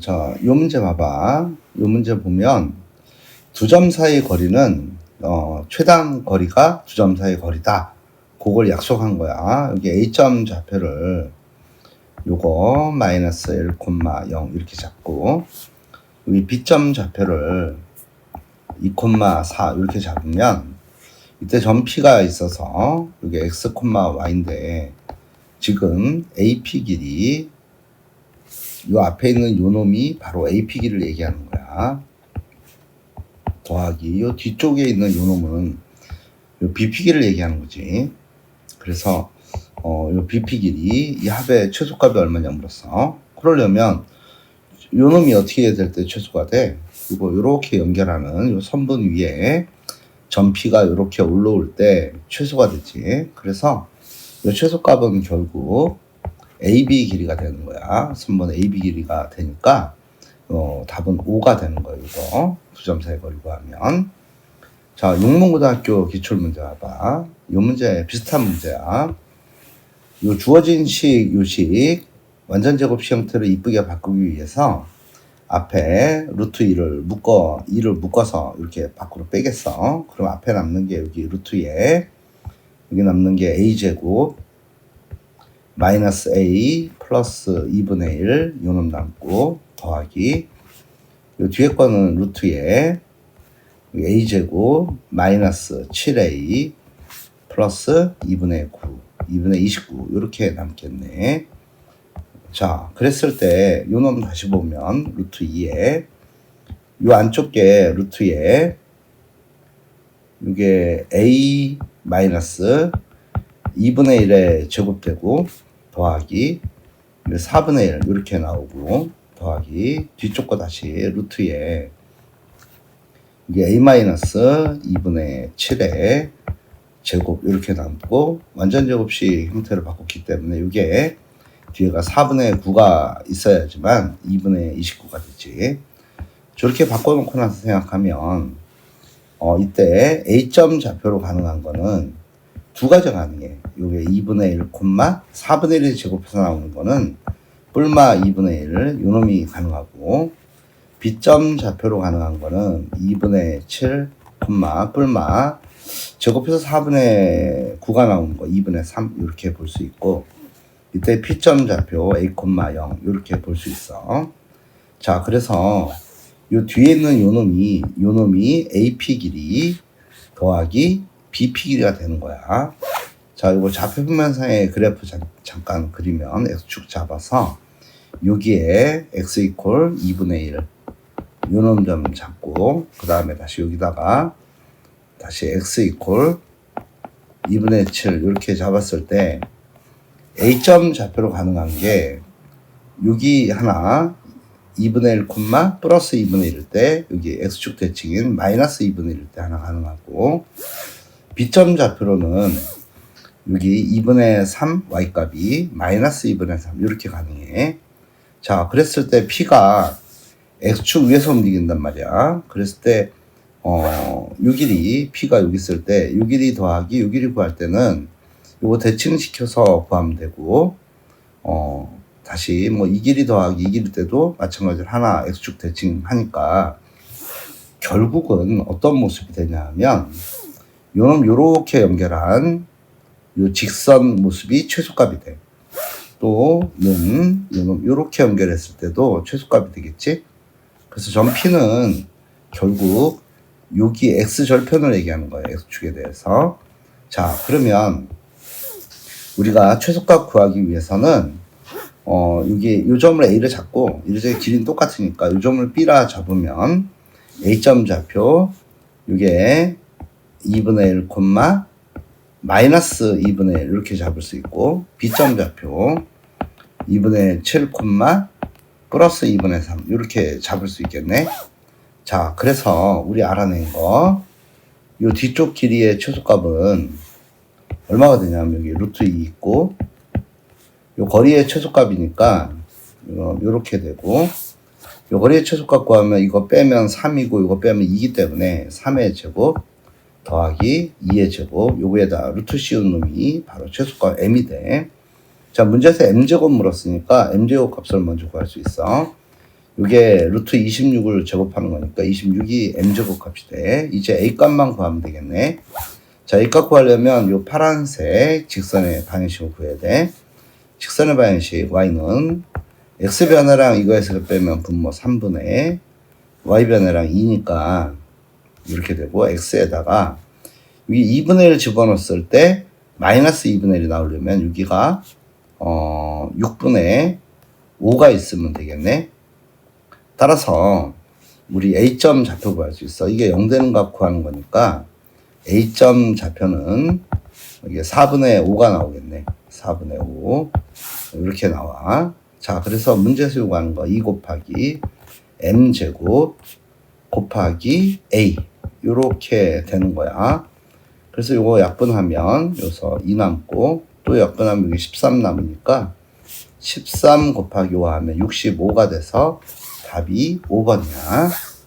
자, 요 문제 봐봐. 요 문제 보면 두 점 사이 거리는 어, 최단 거리가 두 점 사이 거리다. 그걸 약속한 거야. 여기 A점 좌표를 요거 마이너스 1,0 이렇게 잡고 여기 B점 좌표를 2,4 이렇게 잡으면 이때 점 P가 있어서 여기 X, Y인데 지금 AP 길이 요 앞에 있는 요 놈이 바로 AP 길을 얘기하는 거야. 더하기 요 뒤쪽에 있는 요 놈은 요 BP 길을 얘기하는 거지. 그래서 어, 요 BP 길이 이 합의 최소값이 얼마냐 물었어. 그러려면 요 놈이 어떻게 될 때 최소가 돼? 이거 요렇게 연결하는 요 선분 위에 점피가 요렇게 올라올 때 최소가 되지. 그래서 요 최소값은 결국 AB 길이가 되는 거야. 선분 AB 길이가 되니까 어, 답은 5가 되는 거예요. 이거 두점 사이 거리고 하면 자 용문고등학교 기출문제 봐봐. 요 문제 비슷한 문제야. 요 주어진 식 요식 완전 제곱식 형태로 이쁘게 바꾸기 위해서 앞에 루트 2를 묶어 2를 묶어서 이렇게 밖으로 빼겠어. 그럼 앞에 남는 게 여기 루트 2에 여기 남는 게 a 제곱 마이너스 a 플러스 2분의 1 요놈 남고 더하기 요 뒤에 거는 루트에 a 제곱 마이너스 7a 플러스 2분의 9 2분의 29 이렇게 남겠네. 자, 그랬을 때 요놈 다시 보면 루트 2에 요 안쪽 게 루트에 이게 a 마이너스 2분의 1에 제곱되고 더하기 4분의 1 이렇게 나오고 더하기 뒤쪽 거 다시 루트에 이게 a 마이너스 2분의 7에 제곱 이렇게 남고 완전 제곱식 형태를 바꿨기 때문에 이게 뒤에가 4분의 9가 있어야지만 2분의 29가 되지. 저렇게 바꿔놓고 나서 생각하면 어 이때 A점 좌표로 가능한 거는 두 가지 가능해. 요게 2분의 1, 4분의 1이 제곱해서 나오는 거는 뿔마 2분의 1, 요놈이 가능하고 B점 좌표로 가능한 거는 2분의 7, 뿔마 제곱해서 4분의 9가 나오는 거 2분의 3 이렇게 볼 수 있고 이때 P점 좌표 A, 0 이렇게 볼 수 있어. 자, 그래서 요 뒤에 있는 요 놈이 요 놈이 AP 길이 더하기 BP 길이가 되는 거야. 자, 이거 좌표 평면상의 그래프 잠, 잠깐 그리면 x축 잡아서 여기에 x 이퀄 2분의 1 요놈 좀 잡고 그 다음에 다시 여기다가 다시 x 이퀄 2분의 7 이렇게 잡았을 때 A점 좌표로 가능한 게 여기 하나 2분의 1 콤마 플러스 2분의 1일 때 여기 x축 대칭인 마이너스 2분의 1일 때 하나 가능하고 B점 좌표로는 여기 2분의 3 y값이 마이너스 2분의 3 이렇게 가능해. 자 그랬을 때 P가 x축 위에서 움직인단 말이야. 그랬을 때 어, 요 길이 P가 여기 있을 때요 길이 더하기 요 길이 구할 때는 요거 대칭시켜서 구하면 되고 어 다시 뭐이 길이 더하기 이 길이 때도 마찬가지로 하나 x축 대칭하니까 결국은 어떤 모습이 되냐 하면 요놈 요렇게 연결한 요 직선 모습이 최소값이 돼. 또 는 요놈 요렇게 연결했을 때도 최소값이 되겠지. 그래서 점 P는 결국 여기 x 절편을 얘기하는 거예요. x축에 대해서. 자, 그러면 우리가 최소값 구하기 위해서는 어, 여기 요 점을 a를 잡고 이제 길이는 똑같으니까 요 점을 b라 잡으면 a점 좌표 요게 2분의 1 콤마 마이너스 2분의 1 이렇게 잡을 수 있고 b점 좌표 2분의 7 콤마 플러스 2분의 3 이렇게 잡을 수 있겠네. 자, 그래서 우리 알아낸 거, 요 뒤쪽 길이의 최소값은 얼마가 되냐면 여기 루트 2 있고, 요 거리의 최소값이니까 요- 요렇게 되고, 요 거리의 최소값 구하면 이거 빼면 3이고 이거 빼면 2이기 때문에 3의 제곱 더하기 2의 제곱 요거에다 루트 씌운 놈이 바로 최소값 m이 돼. 자, 문제에서 m제곱 물었으니까 m제곱 값을 먼저 구할 수 있어. 이게 루트 26을 제곱하는 거니까 26이 m제곱 값이 돼. 이제 a 값만 구하면 되겠네. 자, a 값 구하려면 요 파란색 직선의 방향식을 구해야 돼. 직선의 방향식 y는 x 변화랑 이거에서 빼면 분모 3분의 y 변화랑 2니까 이렇게 되고 x에다가 여기 2분의 1을 집어넣었을 때 마이너스 2분의 1이 나오려면 여기가 어 6분의 5가 있으면 되겠네. 따라서 우리 a점 좌표 구할 수 있어. 이게 0 되는 값 구하는 거니까 a점 좌표는 이게 4분의 5가 나오겠네. 4분의 5 이렇게 나와. 자, 그래서 문제에서 요구하는 거 2 곱하기 m 제곱 곱하기 a 이렇게 되는 거야. 그래서 요거 약분하면 여기서 2 남고 또 약분하면 여기 13 남으니까 13 곱하기 5 하면 65가 돼서 답이 5번이야.